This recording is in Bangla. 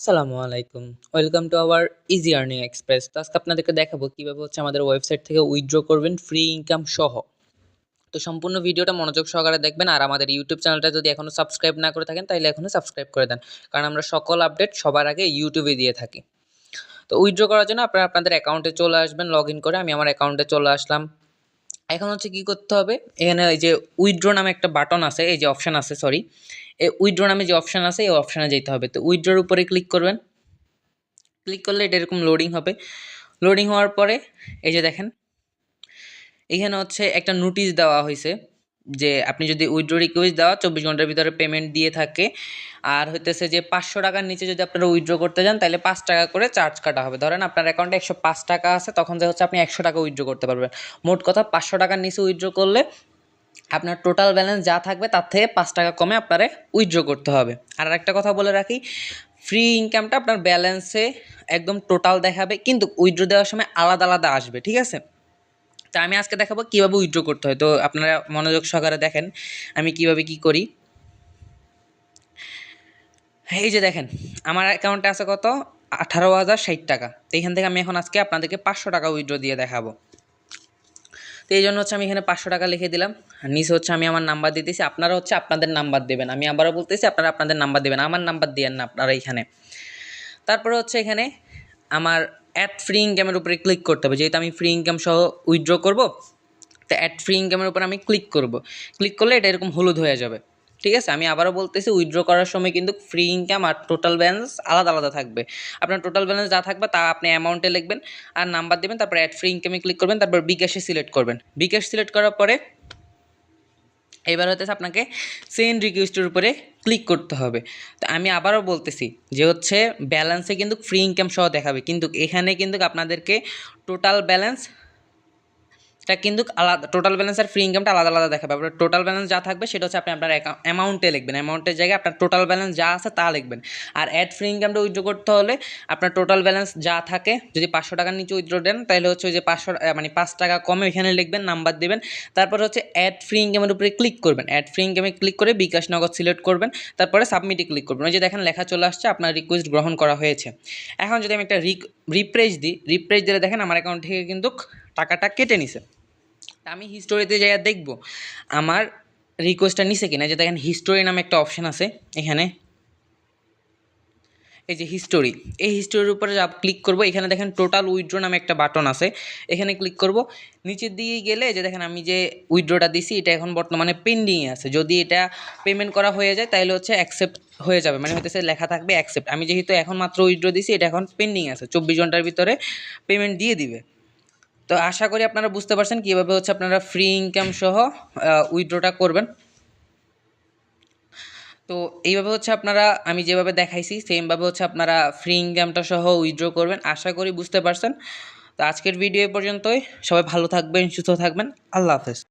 আসসালামু আলাইকুম। Welcome to our easy earning express তো আজকে আপনাদেরকে দেখাবো কীভাবে হচ্ছে আমাদের ওয়েবসাইট থেকে উইথড্র করবেন ফ্রি ইনকাম সহ। তো সম্পূর্ণ ভিডিওটা মনোযোগ সহকারে দেখবেন আর আমাদের ইউটিউব চ্যানেলটা যদি এখনও সাবস্ক্রাইব না করে থাকেন তাহলে এখনও সাবস্ক্রাইব করে দেন। কারণ আমরা সকল আপডেট সবার আগে ইউটিউবে দিয়ে থাকি। তো উইথড্র করার জন্য আপনারা আপনাদের অ্যাকাউন্টে চলে আসবেন লগ ইন করে আমি আমার অ্যাকাউন্টে চলে আসলাম। এখন হচ্ছে কি করতে হবে? এখানে এই যে উইথড্র নামে একটা বাটন আছে, এই যে অপশান আছে সরি এই উইড্রো নামে যে অপশান আছে, এই অপশানে যেতে হবে। তো উইথড্রর উপরে ক্লিক করবেন। ক্লিক করলে এটা এরকম লোডিং হবে। লোডিং হওয়ার পরে, এই যে দেখেন, এখানে হচ্ছে একটা নোটিশ দেওয়া হয়েছে। যে আপনি যদি উইথড্র রিকোয়েস্ট দেওয়া চব্বিশ ঘণ্টার ভিতরে পেমেন্ট দিয়ে থাকে, আর হইতেছে যে পাঁচশো টাকার নিচে যদি আপনারা উইড্রো করতে যান, তাহলে পাঁচ টাকা করে চার্জ কাটা হবে। ধরেন আপনার অ্যাকাউন্টে একশো পাঁচ টাকা আছে, তখন যে হচ্ছে আপনি একশো টাকা উইথড্র করতে পারবেন। মোট কথা পাঁচশো টাকার নিচে উইথড্র করলে আপনার টোটাল ব্যালেন্স যা থাকবে, তার থেকে পাঁচ টাকা কমে আপনারে উইথড্র করতে হবে। আর একটা কথা বলে রাখি ফ্রি ইনকামটা আপনার ব্যালেন্সে একদম টোটাল দেখাবে, কিন্তু উইথড্র দেওয়ার সময় আলাদা আলাদা আসবে, ঠিক আছে? তা আমি আজকে দেখাবো কীভাবে উইথড্র করতে হয়। তো আপনারা মনোযোগ সহকারে দেখেন আমি কীভাবে কি করি। এই যে দেখেন, আমার অ্যাকাউন্টে আছে কত? আঠারো হাজার ষাট টাকা। তো এইখান থেকে আমি এখন আজকে আপনাদেরকে পাঁচশো টাকা উইথড্র দিয়ে দেখাবো। তো এই জন্য হচ্ছে আমি এখানে পাঁচশো টাকা লিখে দিলাম। নিচে হচ্ছে আমি আমার নাম্বার দিতেছি আপনারা হচ্ছে আপনাদের নাম্বার দেবেন। আমি আবারও বলতেছি, আপনারা আপনাদের নাম্বার দেবেন। আমার নাম্বার দিয়েন না আপনারা এইখানে তারপরে হচ্ছে এখানে আমার অ্যাড ফ্রি ইনকামের উপরে ক্লিক করতে হবে। যেহেতু আমি ফ্রি ইনকাম সহ উইথড্র করব, তো অ্যাড ফ্রি ইনকামের উপর আমি ক্লিক করব। ক্লিক করলে এটা এরকম হলুদ হয়ে যাবে। ঠিক আছে? আমি আবারও বলতেছি উইথড্র করার সময় কিন্তু ফ্রি ইনকাম আর টোটাল ব্যালেন্স আলাদা আলাদা থাকবে। আপনার টোটাল ব্যালেন্স যা থাকবে, তা আপনি অ্যামাউন্টে লিখবেন, আর নাম্বার দেবেন, তারপর অ্যাড ফ্রি ইনকামে ক্লিক করবেন, তারপর বিকাশে সিলেক্ট করবেন। বিকাশ সিলেক্ট করার পরে এবার হতেছে আপনাকে সেন্ড রিকোয়েস্টের উপরে ক্লিক করতে হবে। তো আমি আবারও বলতেছি যে হচ্ছে ব্যালেন্সে কিন্তু ফ্রি ইনকাম সহ দেখাবে। কিন্তু এখানে কিন্তু আপনাদেরকে টোটাল ব্যালেন্স টা কিন্তু আলাদা টোটাল ব্যালেন্স আর ফ্রি ইনকামটা আলাদা আলাদা দেখাবে। আপনার টোটাল ব্যালেন্স যা থাকবে সেটা হচ্ছে আপনি আপনার অ্যামাউন্টে লিখবেন। অ্যামাউন্টের জায়গায় আপনার টোটাল ব্যালেন্স যা আছে তা লিখবেন। আর অ্যাড ফ্রি ইনকামটা উইথড্র করতে হলে আপনার টোটাল ব্যালেন্স যা থাকে, যদি পাঁচশো টাকার নিচে উইথড্র দেন, তাহলে হচ্ছে ওই যে পাঁচশো মানে পাঁচ টাকা কমে এখানে লিখবেন নাম্বার দেবেন। তারপর হচ্ছে অ্যাড ফ্রি ইনকামের উপরে ক্লিক করবেন। অ্যাড ফ্রি ইনকামে ক্লিক করে বিকাশ নগদ সিলেক্ট করবেন। তারপরে সাবমিটে ক্লিক করবেন। ওই যে দেখেন লেখা চলে আসছে, আপনার রিকোয়েস্ট গ্রহণ করা হয়েছে। এখন যদি আমি একটা রিক রিপ্রেস দিই রিপ্রেস দিলে দেখেন আমার অ্যাকাউন্ট থেকে কিন্তু টাকাটা কেটে নিছে। তা আমি হিস্টোরিতে যাই দেখব, আমার রিকোয়েস্টটা নিছে কিনা, যে দেখেন হিস্টোরি নামে একটা অপশান আছে, এখানে। এই যে হিস্টোরি এই হিস্টোরির উপরে ক্লিক করব, এখানে দেখেন টোটাল উইথড্র নামে একটা বাটন আছে, এখানে ক্লিক করব। নিচের দিকে গেলে যে দেখেন আমি যে উইথড্রটা দিছি, এটা এখন বর্তমানে পেন্ডিংয়ে আছে। যদি এটা পেমেন্ট করা হয়ে যায় তাহলে হচ্ছে অ্যাকসেপ্ট হয়ে যাবে। মানে হতেছে লেখা থাকবে অ্যাকসেপ্ট আমি যেহেতু এখন মাত্র উইথড্র দিছি, এটা এখন পেন্ডিং আছে। চব্বিশ ঘণ্টার ভিতরে পেমেন্ট দিয়ে দিবে। তো আশা করি আপনারা বুঝতে পারছেন কীভাবে হচ্ছে আপনারা ফ্রি ইনকাম সহ উইথড্রটা করবেন। তো এইভাবে হচ্ছে আপনারা, আমি যেভাবে দেখাইছি সেমভাবে হচ্ছে আপনারা ফ্রি ইনকামটা সহ উইথড্র করবেন। আশা করি বুঝতে পারছেন। তো আজকের ভিডিও পর্যন্তই। সবাই ভালো থাকবেন, সুস্থ থাকবেন। আল্লাহ হাফেজ।